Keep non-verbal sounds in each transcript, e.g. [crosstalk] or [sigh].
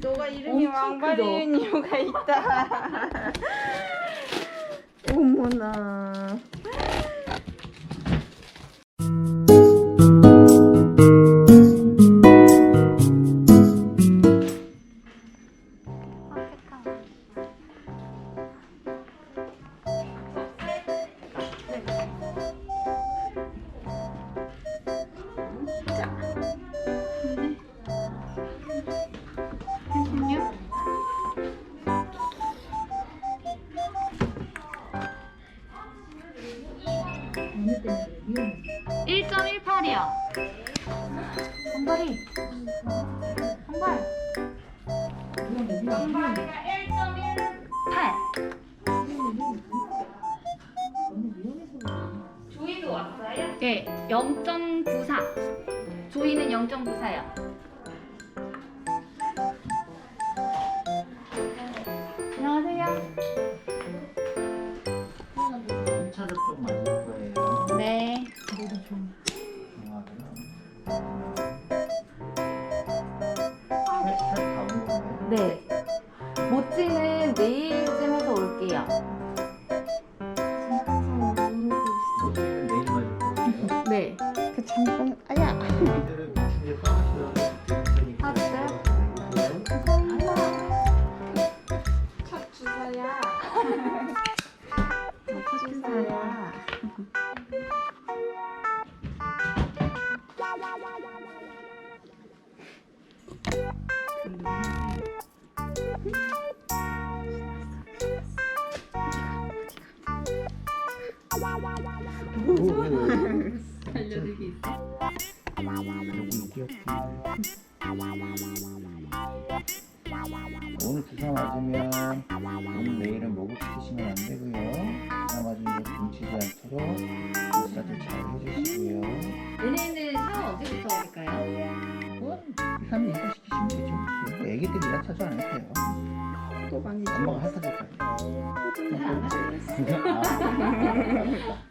너가 이름이 왕발이인 이유가 있다. [laughs] 어머나. 일점일팔이요 한발이. 한발. 한발이가 1.18. 조이도 왔어요? 네, 0.94. 조이는 0.94요. 안녕하세요. 오는 건가요? 네. 모찌는 내일쯤 해서 올게요. 오늘 주사 맞으면 오늘 내일은 목을 치시면 안 되고요. 되죠. 뭐 애기들이랑 차도 안 해도 돼요. 또 많이 엄마가. 잘안 하시겠어요? 아, [laughs]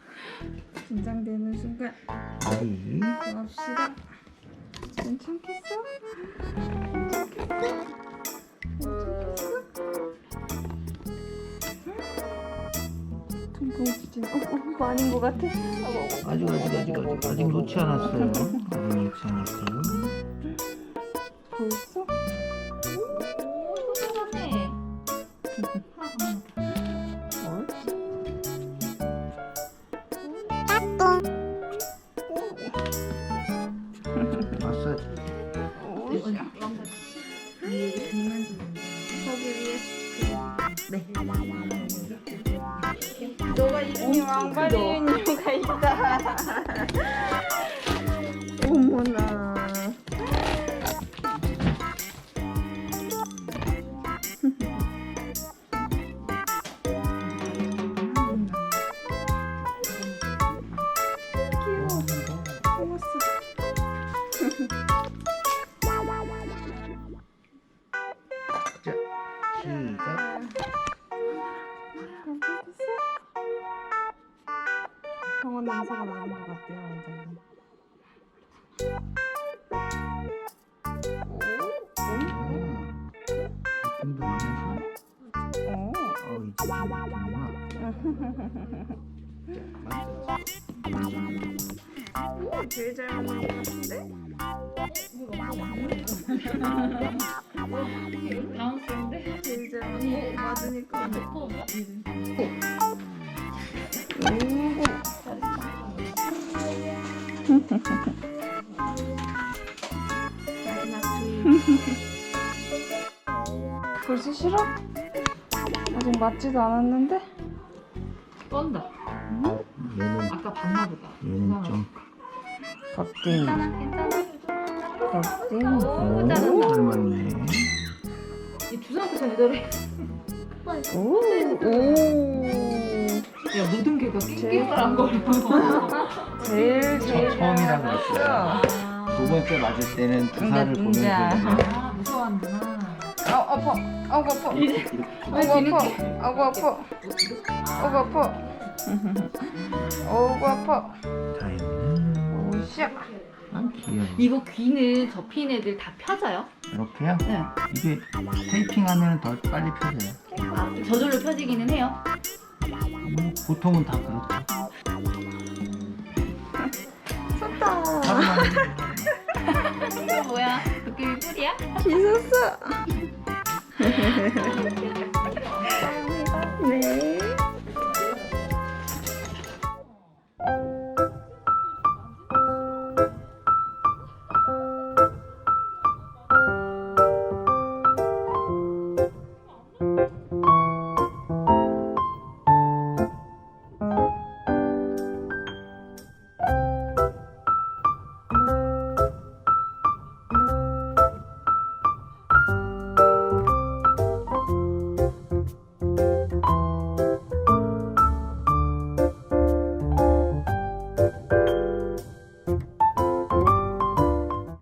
긴장되는 순간 머리. 합시다. 괜찮겠어? 괜찮겠어? 괜찮겠어? 동공지진. 어, 어, 그거 아닌 것 같아. 어, 아직 아직 아직 아직 아직 놓지 않았어요. 아직 놓지 않았어요. 벌써? 오, 소중하네. 마사지. 저기 위에. 네. 너가 이름이 왕발이인 이유가 있다. 병원 냄새가 나는 것 같아요, 완전. 음, 느낌도 나면서 오, 어 이제 느낌이구나. 오, 제일 잘 먹는 것 같은데? 다운스인데? 맞으니까. 벌써 싫어? 아직 맞지도 않았는데? 떤다. 얘는 아까 봤나 보다. 얘는 좀 덕ting. 괜찮아, 괜찮아. 덕ting. 오, 오, 잘한다. 닮았네. 이잘 저래. 오, 오. 야, 모든 개가 낑낑거란 거려. 제일 제일 처- 처음이라 잘 그랬어요. 맞았어. 두 번째 맞을 때는 주사를 응자, 보면서 아, 무서웠구나. 아, 아파. 아고 아파. 이렇게 아고 아파. 아고 아파. 아고 아파. 아고 아파. 다 했네. 오샤. 아 귀여워. 이거 귀는 접힌 애들 다 펴져요? 이렇게요? 네. 이게 테이핑하면 더 빨리 펴져요. 아, 저절로 펴지기는 해요. 뭐, 보통은 다 그렇죠. 하루만 이거 뭐야? 도깨비 뿔이야? 씻었어. [laughs]